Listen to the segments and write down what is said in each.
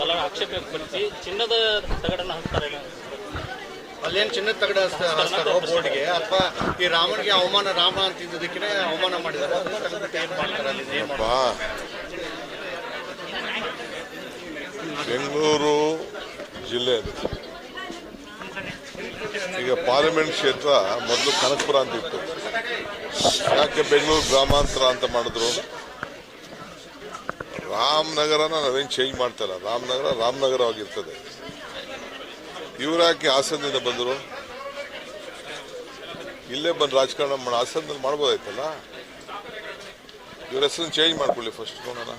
ಬಲ ಆಕ್ಷೇಪ ವ್ಯಕ್ತಪಡಿಸಿ ಚಿನ್ನದ ತಗಡನ್ನು ಹಾಕ್ತಾರೆ ಅಲ್ಲೇನು ಚಿನ್ನದ ತಗಡ ಬೋರ್ಡ್ಗೆ ಅಥವಾ ಈ ರಾಮನಿಗೆ ಅವಮಾನ ರಾಮ ಅಂತಿದ್ದಕ್ಕೆ ಅವಮಾನ ಏನ್ ಮಾಡ್ತಾರೆ ಏನ್ ಬೆಂಗಳೂರು ಜಿಲ್ಲೆ ಅದು. ಈಗ ಪಾರ್ಲಿಮೆಂಟ್ ಕ್ಷೇತ್ರ ಮೊದಲು ಕನಕಪುರ ಅಂತ ಇತ್ತು. ಯಾಕೆ ಬೆಂಗಳೂರು ಗ್ರಾಮಾಂತರ ಅಂತ ಮಾಡಿದ್ರು? ರಾಮನಗರನ ನಾವೇನು ಚೇಂಜ್ ಮಾಡ್ತಾ ಇಲ್ಲ ರಾಮನಗರ ರಾಮನಗರವಾಗಿರ್ತದೆ ಯಾಕೆ ಹಾಸನದಿಂದ ಬಂದರು? ಇಲ್ಲೇ ಬಂದು ರಾಜಕಾರಣ ಮಾಡಿ, ಹಾಸನದಲ್ಲಿ ಮಾಡ್ಬೋದಾಯ್ತಲ್ಲ? ಇವ್ರ ಹೆಸರನ್ನು ಚೇಂಜ್ ಮಾಡ್ಕೊಳ್ಳಿ ಫಸ್ಟ್ ನೋಡೋಣ.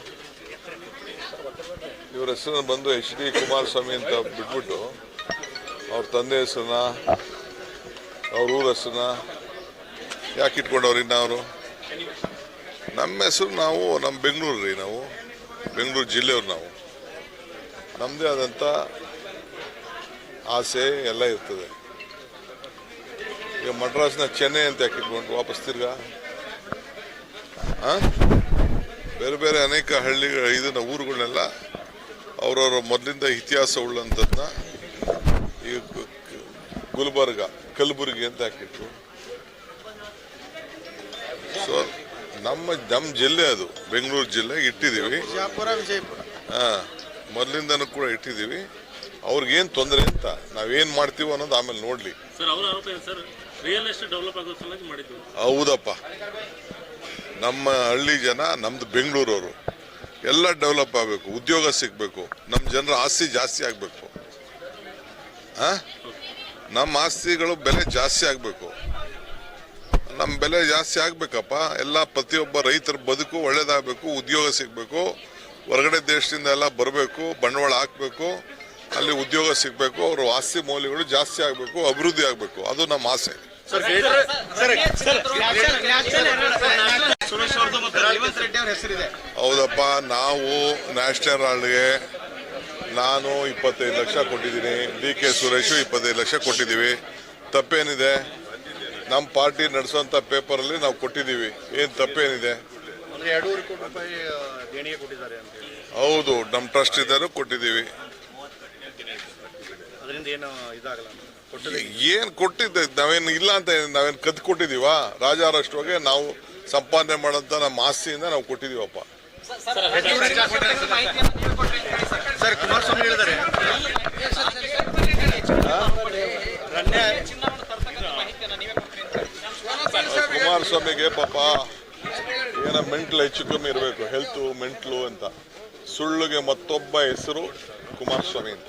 ಇವ್ರ ಹೆಸರನ್ನು ಬಂದು ಎಚ್ ಡಿ ಕುಮಾರಸ್ವಾಮಿ ಅಂತ ಬಿಟ್ಬಿಟ್ಟು ಅವ್ರ ತಂದೆ ಹೆಸರನ್ನ, ಅವ್ರ ಊರ ಹೆಸರನ್ನ ಯಾಕೆ ಇಟ್ಕೊಂಡವ್ರಿ ಇನ್ನವರು ನಮ್ಮ ಹೆಸರು ನಾವು, ನಮ್ಮ ಬೆಂಗಳೂರು ರೀ ನಾವು. ಬೆಂಗಳೂರು ಜಿಲ್ಲೆಯವ್ರು ನಾವು. ನಮ್ಮದೇ ಆದಂಥ ಆಸೆ ಎಲ್ಲ ಇರ್ತದೆ. ಈಗ ಮಡ್ರಾಸ್ನ ಚೆನ್ನೈ ಅಂತ ಯಾಕೆ ಇಟ್ಕೊಂಡ್ರು? ವಾಪಸ್ ತಿರ್ಗಾ? ಬೇರೆ ಬೇರೆ ಅನೇಕ ಹಳ್ಳಿಗಳ ಇದನ್ನ ಊರುಗಳನ್ನೆಲ್ಲ ಅವರವರ ಮೊದಲಿಂದ ಇತಿಹಾಸ ಉಳ್ಳಂಥದ್ದನ್ನ ಈಗ ಗುಲ್ಬರ್ಗ, ಕಲಬುರಗಿ ಅಂತ ಹಾಕಿಟ್ರು ಸೊ ನಮ್ಮ ನಮ್ಮ ಜಿಲ್ಲೆ ಅದು. ಬೆಂಗಳೂರು ಜಿಲ್ಲೆ ಇಟ್ಟಿದ್ದೀವಿ. ವಿಜಯಪುರ ವಿಜಯಪುರ. ಹಾ ಮೊದಲಿಂದನೂ ಕೂಡ ಇಟ್ಟಿದ್ದೀವಿ. ಅವ್ರಿಗೇನು ತೊಂದರೆ ಅಂತ ನಾವೇನು ಮಾಡ್ತೀವೋ ಅನ್ನೋದು ಆಮೇಲೆ ನೋಡಲಿ. ಸರ್ ಅವರ ಆರೋಪ ಏನು ಸರ್? ರಿಯಲ್ ಎಸ್ಟೇಟ್ ಡೆವಲಪ್ ಆಗೋ ಸಲುವಾಗಿ ಮಾಡಿದ್ದು. ಹೌದಪ್ಪ. ನಮ್ಮ ಹಳ್ಳಿ ಜನ ನಮ್ದು ಬೆಂಗಳೂರವರು. ಎಲ್ಲ ಡೆವಲಪ್ ಆಗಬೇಕು ಉದ್ಯೋಗ ಸಿಗಬೇಕು. ನಮ್ಮ ಜನರ ಆಸ್ತಿ ಜಾಸ್ತಿ ಆಗಬೇಕು. ನಮ್ಮ ಆಸ್ತಿಗಳು ಬೆಲೆ ಜಾಸ್ತಿ ಆಗಬೇಕು. ನಮ್ಮ ಬೆಲೆ ಜಾಸ್ತಿ ಆಗಬೇಕಪ್ಪ. ಎಲ್ಲ ಪ್ರತಿಯೊಬ್ಬ ರೈತರ ಬದುಕು ಒಳ್ಳೇದಾಗಬೇಕು ಉದ್ಯೋಗ ಸಿಗಬೇಕು. ಹೊರಗಡೆ ದೇಶದಿಂದ ಎಲ್ಲ ಬರಬೇಕು ಬಂಡವಾಳ ಹಾಕಬೇಕು. ಅಲ್ಲಿ ಉದ್ಯೋಗ ಸಿಗಬೇಕು ಅವ್ರ ಆಸ್ತಿ ಮೌಲ್ಯಗಳು ಜಾಸ್ತಿ ಆಗಬೇಕು ಅಭಿವೃದ್ಧಿ ಆಗಬೇಕು. ಅದು ನಮ್ಮ ಆಸೆ. ಹೌದಪ್ಪ ನಾವು ನ್ಯಾಷನಲ್ ಹಾಲ್ಗೆ ನಾನು ಇಪ್ಪತ್ತೈದು ಲಕ್ಷ ಕೊಟ್ಟಿದ್ದೀನಿ. ಡಿ ಕೆ ಸುರೇಶು ಇಪ್ಪತ್ತೈದು ಲಕ್ಷ ಕೊಟ್ಟಿದ್ದೀವಿ. ತಪ್ಪೇನಿದೆ? ನಮ್ಮ ಪಾರ್ಟಿ ನಡೆಸುವಂಥ ಪೇಪರಲ್ಲಿ ನಾವು ಕೊಟ್ಟಿದ್ದೀವಿ ಏನು ತಪ್ಪೇನಿದೆ ಅಂದ್ರೆ ಎರಡೂವರೆ ರೂಪಾಯಿ ದೇಣಿಗೆ ಕೊಟ್ಟಿದ್ದಾರೆ ಅಂತ ಹೇಳಿ ಹೌದು ನಮ್ಮ ಟ್ರಸ್ಟ್ ಇದ್ದಾರೆ ಕೊಟ್ಟಿದ್ದೀವಿ ಅದರಿಂದ ಏನು ಕೊಟ್ಟದ್ದು ನಾವೇನು ಇಲ್ಲ ಅಂತ ನಾವೇನ್ ಕದ್ದು ಕೊಟ್ಟಿದ್ದೀವಾ ರಾಷ್ಟ್ರವಾಗಿ ನಾವು ಸಂಪಾದನೆ ಮಾಡೋಂಥ ನಮ್ಮ ಆಸ್ತಿಯಿಂದ ನಾವು ಕೊಟ್ಟಿದ್ದೀವಪ್ಪ ಸರ್ ಕುಮಾರಸ್ವಾಮಿ ಹೇಳಿದ್ದಾರೆ ಕುಮಾರಸ್ವಾಮಿಗೆ ಪಾಪ ಏನೋ ಮೆಂಟ್ಲು ಹೆಚ್ಚು ಕಮ್ಮಿ ಇರಬೇಕು ಹೆಲ್ತು ಮೆಂಟ್ಲು ಅಂತ. ಸುಳ್ಳುಗೆ ಮತ್ತೊಬ್ಬ ಹೆಸರು ಕುಮಾರಸ್ವಾಮಿ ಅಂತ.